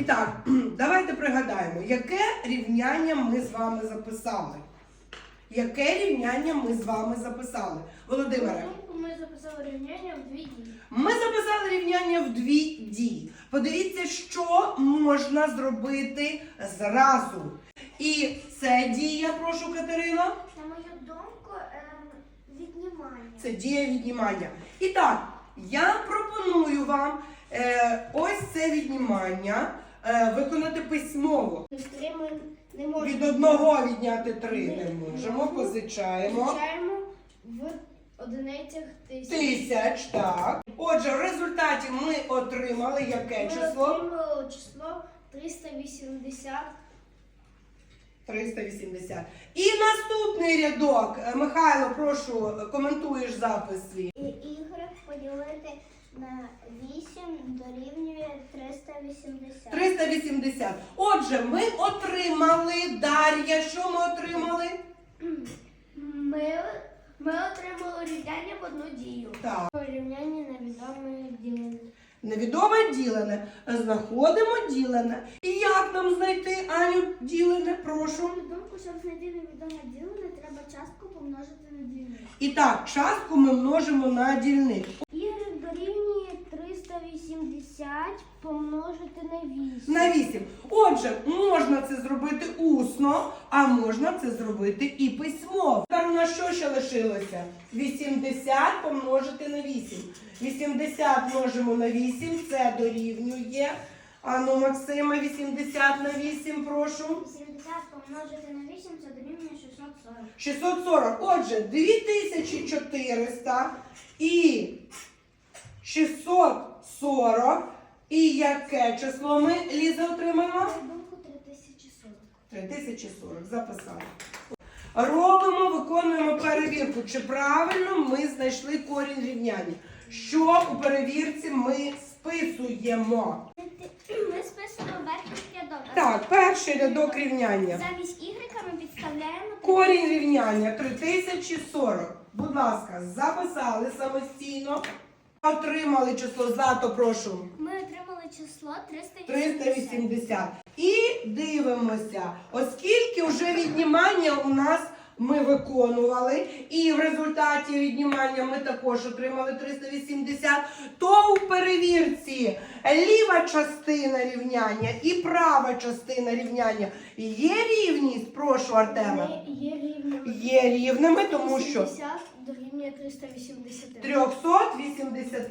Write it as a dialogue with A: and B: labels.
A: І так, давайте пригадаємо, яке рівняння ми з вами записали. Яке рівняння ми з вами записали? Володимире,
B: Ми записали рівняння в дві дії.
A: ми записали рівняння в дві дії. Подивіться, що можна зробити зразу. І це дія, прошу Катерина.
B: На мою думку, ем, віднімання.
A: Це дія віднімання. І так, я пропоную вам е, ось це віднімання виконати письмово.
B: Три ми не можемо.
A: Від одного відняти три не можемо, позичаємо.
B: Позичаємо в одиницях тисяч.
A: Тисяч, так. Отже, в результаті ми отримали яке
B: Ми
A: число?
B: отримали число 380.
A: 380. І наступний рядок. Е, Михайло, прошу, е, коментуєш запис свій.
B: Ігри поділити на 8 дорівнює 380.
A: 380. Отже, ми отримали Дар'я. Що ми отримали?
B: Ми, ми отримали рівняння в одну дію.
A: Так.
B: Рівняння невідоме ділене.
A: Невідоме ділене. Знаходимо ділене. І як нам знайти Аню ділене? Прошу.
B: На думку, щоб знайти невідоме ділене, треба частку помножити на дільник.
A: І так, частку ми множимо на дільник.
B: Y дорівнює 380 помножити на 8.
A: На 8. Отже, можна це зробити усно, а можна це зробити і письмово. Тепер у нас що ще лишилося? 80 помножити на 8. 80 множимо на 8, це дорівнює. Ану, Максиме, 80 на 8, прошу.
B: 70 помножити на 8 це дорівнює 640.
A: 640. Отже, 2400 і 640. І яке число ми, Ліза, отримаємо?
B: Думку 3040.
A: 3040. Записали. Робимо, виконуємо перевірку, чи правильно ми знайшли корінь рівняння. Що у перевірці ми списуємо?
B: Ми списуємо верхній рядок.
A: Так, перший рядок рівняння.
B: Замість ігрека ми підставляємо
A: Корінь рівняння 3040. Будь ласка, записали самостійно. Отримали число злато, прошу.
B: Ми отримали число 380.
A: 380. І дивимося, оскільки вже віднімання у нас ми виконували, і в результаті віднімання ми також отримали 380, то у перевірці ліва частина рівняння і права частина рівняння є рівність, прошу Артема.
B: Є рівними.
A: Є рівними, тому що
B: 80 дорівнює 380.
A: 380